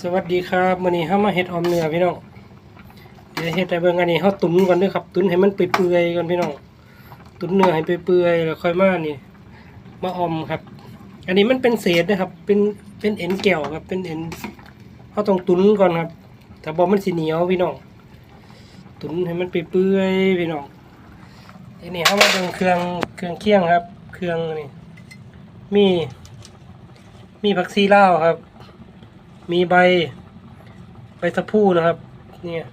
สวัสดีครับวันนี้เฮามาเฮ็ดออมเนื้อพี่น้องเดี๋ยวเฮ็ดให้เบิ่งอันนี้เฮาตุ๋นก่อนด้อครับตุ๋นให้มันเปื่อยๆก่อนพี่น้องตุ๋นเนื้อให้เปื่อยๆแล้วค่อยมานี่มาออมครับ อันนี้มันเป็นเศษนะครับ เป็นเป็นเอ็นแก้วครับเป็นเอ็นเฮาต้องตุ๋นก่อนครับถ้าบ่มันสิเหนียวพี่น้องตุ๋นให้มันเปื่อยๆพี่น้องทีนี้เฮามาเบิ่งเครื่องเครื่องเคี่ยงครับ เครื่องนี่มีมีผักชีลาครับ มีใบ ใบสะพูนะครับ เนี่ย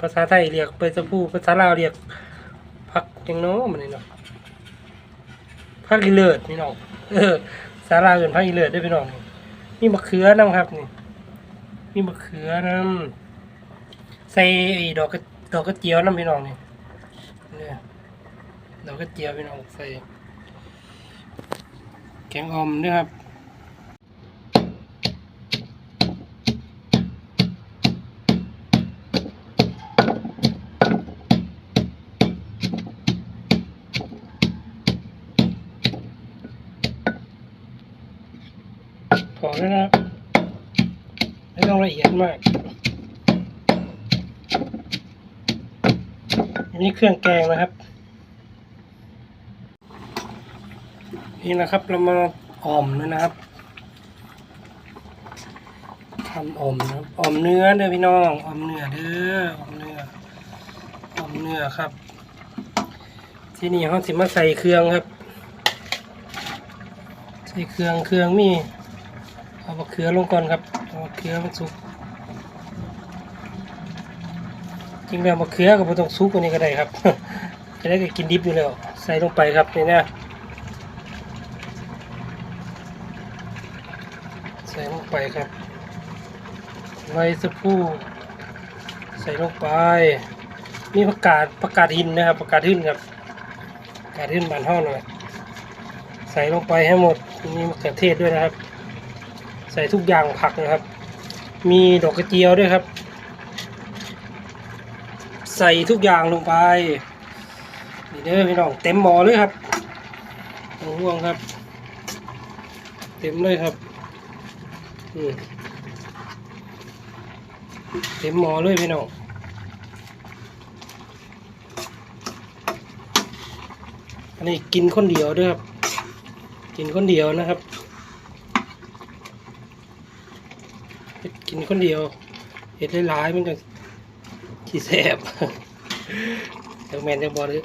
ภาษาไทยเรียกใบสะพูภาษาลาวเรียกผักย่างโน้มันนี่เนาะผักอีเลิศพี่น้องเออภาษาลาเอื่นผักอีเลิศด้พี่น้องนี่มีมะเขือน้ำครับนี่มีมะเขือน้ำใส่ดอกกระดอกกระเจียวน้ำพี่น้องนี่เนี่ยดอกกระเจียวพี่น้องใส่แกงออมด้วยครับ อกนะครับ ไม่ต้องละเอียดมาก อันนี้เครื่องแกงนะครับ นี่นะครับเรามาอ่อมเลยนะครับทำอ่อมนะอ่อมเนื้อเด้อพี่น้องอ่อมเนื้อเด้ออ่อมเนื้ออ่อมเนื้อครับ ที่นี่เขาสิมาใส่เครื่องครับ ใส่เครื่องเครื่องมี เอามะเขือลงก่อนครับเอามะเขือมันสุกจริงแล้วมะเขือก็บ่ต้องสุกกว่านี้ก็ได้ครับจะได้ก็กินดิบอยู่แล้ว ใส่ลงไปครับนี่นะใส่ลงไปครับใบสะพูใส่ลงไปนี่ผักกาดผักกาดหินนะครับผักกาดหินครับผักกาดหินบานห้อหน่อยใส่ลงไปให้หมดมีมะเขือเทศด้วยนะครับ ใส่ทุกอย่างผักนะครับ มีดอกกระเจียวด้วยครับ ใส่ทุกอย่างลงไปนี่เด้อพี่น้องเต็มหม้อเลยครับห่วงครับ เต็มเลยครับเต็มหม้อเลยพี่น้องอันนี้กินคนเดียวด้วยครับ กินคนเดียวนะครับ กินคนเดียวเห็ดหลายๆมันจะขี้แสบจังแมนจังบอลเลย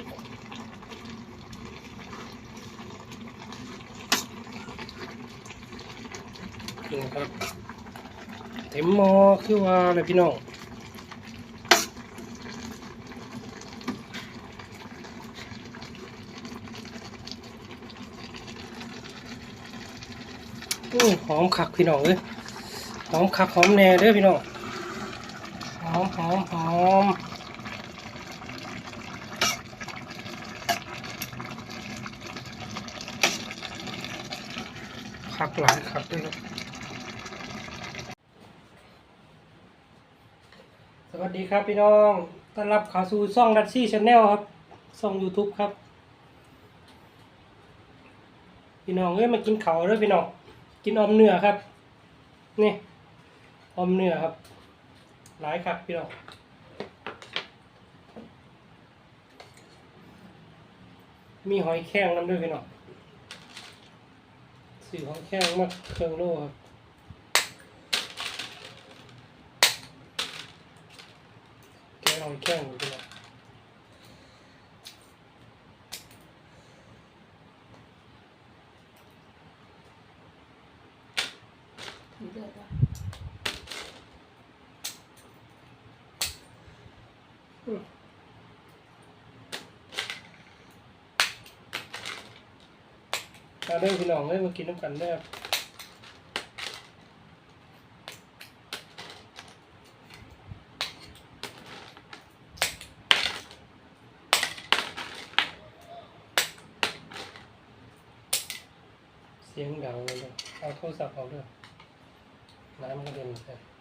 นี่นะครับเต็มหมอคือว่าเลยพี่น้องหอมคักพี่น้องเลย หอมคักหอมแน่เด้อพี่น้องหอมหอมหอมคักหลายคักด้วยครับสวัสดีครับพี่น้องต้อนรับเข้าสู่ช่องดัชชี่ชาแนลครับช่อง YouTube ครับ พี่น้องเอ้ยมากินเขาเด้อพี่น้องกินอมเนื้อครับ นี่ อมเนื้อครับ หลายครับพี่น้องมีหอยแข้งน้ำด้วยพี่น้องสีหอยแข้งมากเครื่องโลครับแกงหอยแข้งพี่น้องเดือดอะ มาเด้อพี่น้องเอ้ยมากินน้ำกันเด้อเสียงดังเลยเอาโทรศัพท์เอาด้วยน้ำกระเด็นใส่แล้ว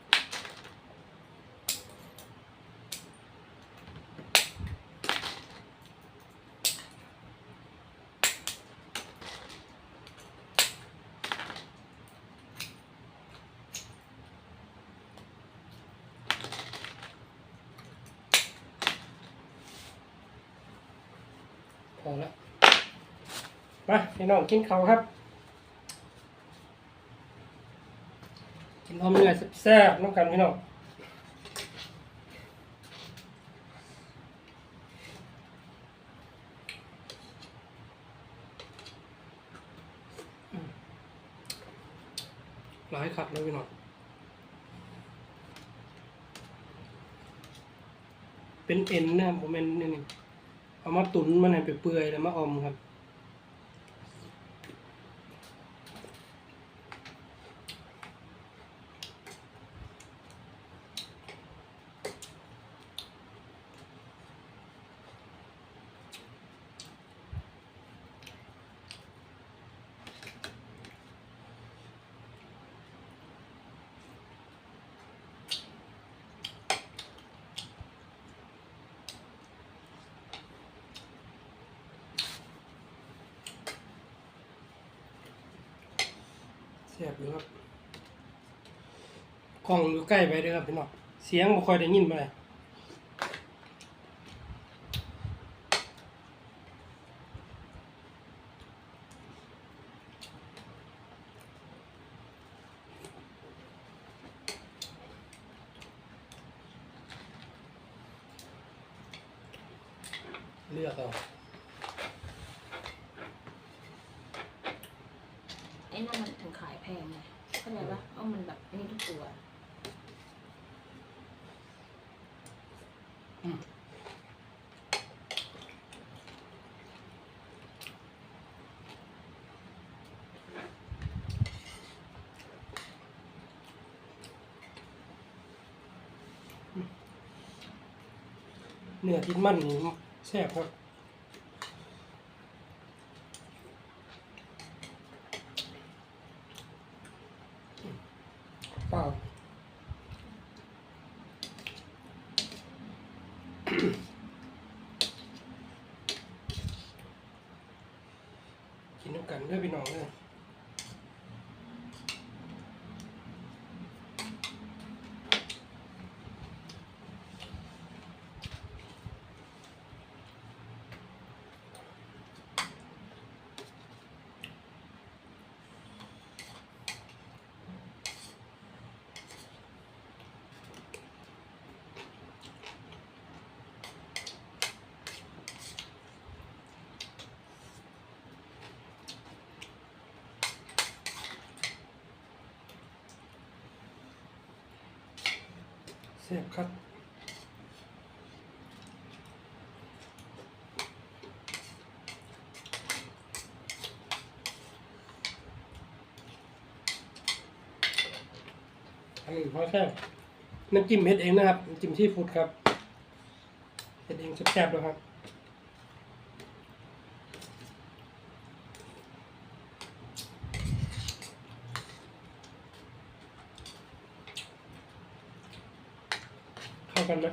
มาพี่น้องกินเขาครับ กินอมเนื้อแซ่บๆน้ำกันพี่น้องหลายขัดเลยพี่น้องเป็นเอ็นนะครับผมเป็นนี่เอามาตุนมันให้เปื่อยๆแล้วมาออมครับ เสียบอยู่ครับกล้องอยู่ใกล้ไปเด้วยครับพี่น้องเสียงบ่ค่อยได้ยินไปเลยเลือกเอา ไอ้นั่นมันถึงขายแพงไงเข้าใจปะเอามันแบบนี่ทุกตัว เนื้อที่มันนี่แซ่บครับ เปล่า กินน้ำกันเด้วยพี่น้องเลย แซ่บครับอันนี้เพราะแค่น้ำจิ้มเฮ็ดเองนะครับน้ำจิ้มที่ฟูดครับเฮ็ดเองแซ่บๆแล้วครับ กันไหม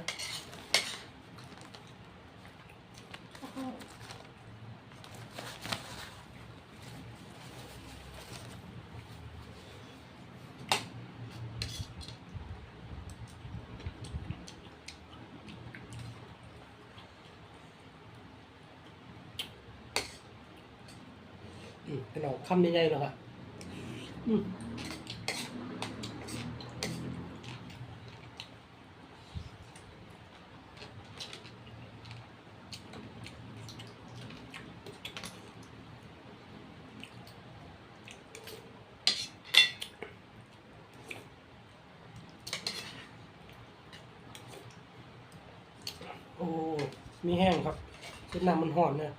อืมเป็นออกคำใหญ่ๆเลยครับอืมโอ้ มีแห้งครับเส้นน้ำมัน หอนเนี่ย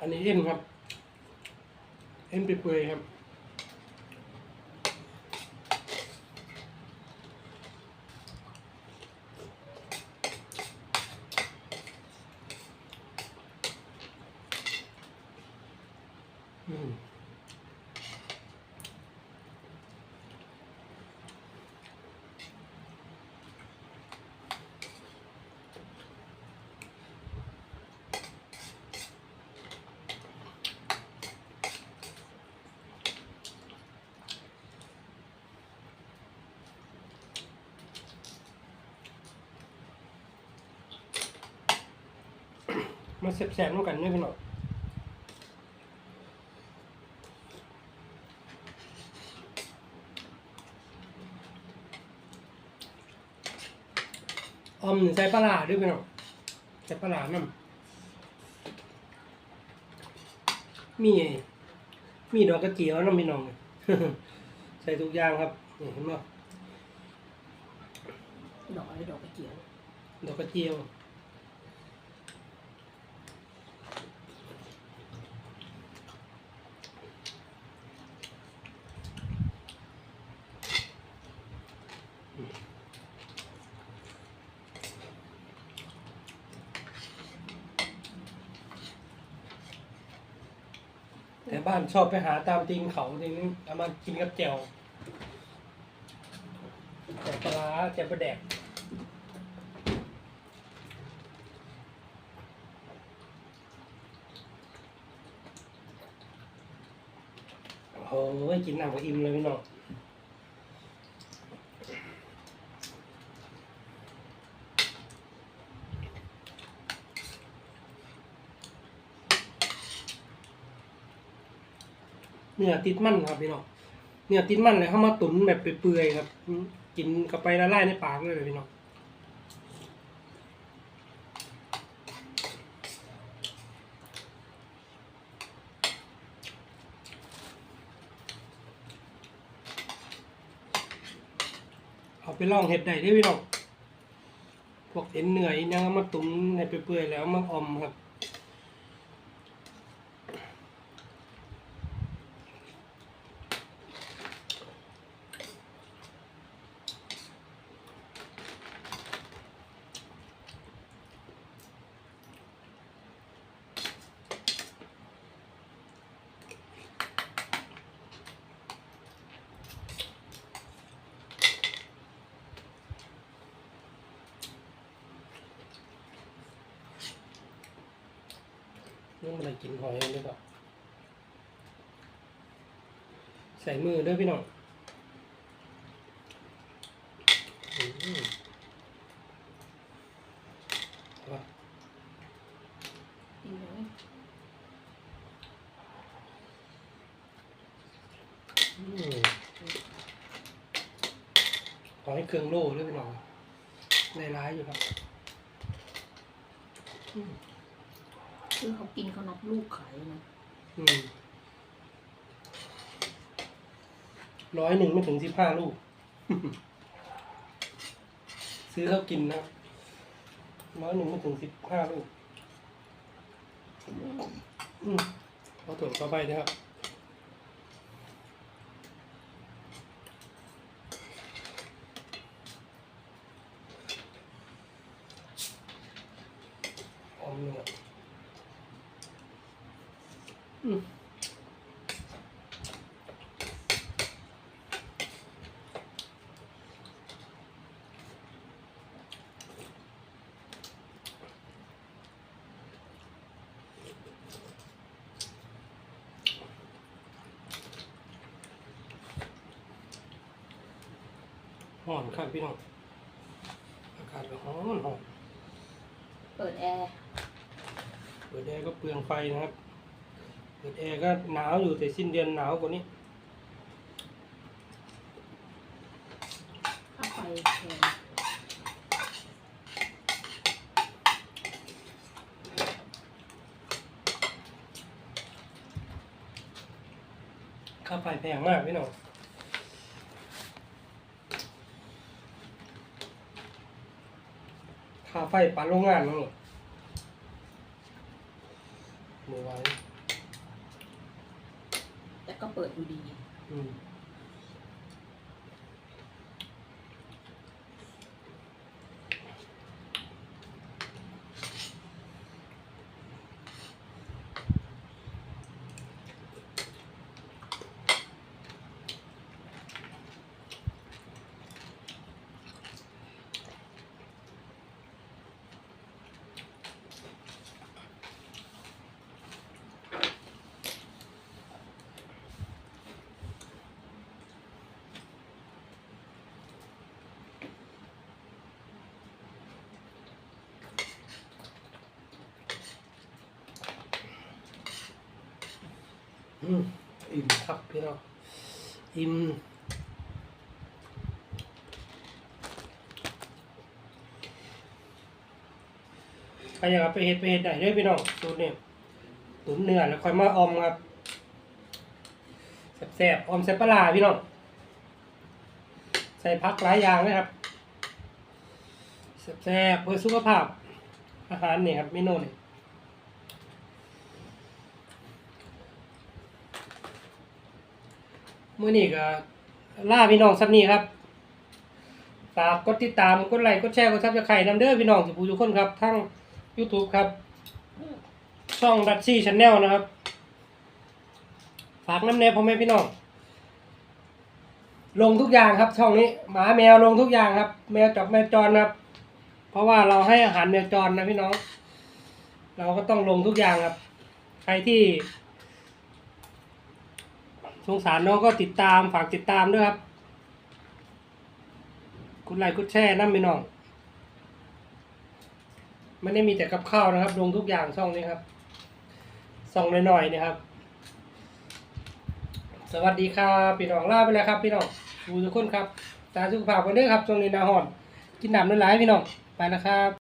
อันนี้เอ็นครับ เอ็นเปื่อยๆครับ อืม มาแสบๆน้ำกันด้วยพี่น้องออมใส่ปลาร้าด้วยพี่น้องใส่ปลาร้าน้ำมีมีดอกกระเจียวน้ำพี่น้องใส่ทุกอย่างครับนี่เห็นไหมดอกอะไรดอกกระเจียว ดอกกระเจียว แต่บ้านชอบไปหาตามตีนเขาทีนี้เอามากินกับแจ่วแจ่วปลาร้าแจ่วปลาแดกโอ้ยกินน้ำกับอิ่มเลยพี่น้อง เนื้อติดมันครับพี่น้องเนื้อติดมันเลยเข้ามาตุ๋นแบบเปื่อยๆครับกินกับไปละลายในปากเลยพี่น้องเอาไปลองเห็ดได้เด้วยพี่น้องพวกเอ็นเหนื้ออีกยังเอามาตุ๋นในเปื่อยๆแล้วมาอมครับ นี่มันอะไรกินหอยด้วยก่อนใส่มือด้อพี่น้องอือาวะดีเลยอืมขอให้เครื่องโล่ด้วยพี่น้องในร้ายอยู่ครับ อืมคือเขากินเขานับลูกขายนะอืมร้อยหนึ่งไม่ถึงสิบห้าลูก ซื้อเขากินนะร้อยหนึ่งไม่ถึงสิบห้าลูก อืมเอาถั่วเข้าไปนะครับ หอนครับพี่น้องอากาศก็ร้อนหอนเปิดแอร์เปิดแอร์ก็เปลืองไฟนะครับ เปิดแอร์ก็หนาวอยู่แต่สิ้นเดือนหนาวกว่านี้ค่าไฟแพงค่าไฟแพงมากพี่น้อง ค่าไฟปานโรงงานนั่นหรอมือไว้แต่ก็เปิดอยู่ดี อืม อืมอิ่มครับพี่น้องอิ่มใครอยากเอาไปเห็ดไปเห็ดได้ด้อพี่น้องสูตรนี้ตุ๋นเนื้อแล้วค่อยมาอมครับแซ่บๆอมใส่ปลาร้าพี่น้องใส่พักหลายอย่างเลยครับแซ่บๆเพื่อสุขภาพอาหารนี่ครับเมนูนี่ย มื่อนี้ก็ล่าพี่น้องสับนี้ครับ ฝากกดติดตาม กดไลค์ กดแชร์ กดซับสไครต์นำเด้อพี่น้องทุกผู้ทุกคนครับ ทั้ง YouTube ครับ ช่องดัชชี่ชาแนลนะครับ ฝากน้ำแนวพ่อแม่พี่น้อง ลงทุกอย่างครับ ช่องนี้หมาแมวลงทุกอย่างครับ แมวจอกแมวจรนะครับ เพราะว่าเราให้อาหารแมวจรนะพี่น้อง เราก็ต้องลงทุกอย่างครับ ใครที่ สงสารน้องก็ติดตามฝากติดตามด้วยครับกดไลค์กดแชร์น้ำพี่น้องไม่ได้มีแต่กับข้าวนะครับลงทุกอย่างช่องนี้ครับส่องหน่อยๆนะครับ สวัสดีครับพี่น้องลาไปแล้วครับ พี่น้องดูทุกคนครับตาสุขภาพกันเด้อครับช่วงนี้นาหอนกินน้ำน้ำลายพี่น้องไปนะครับ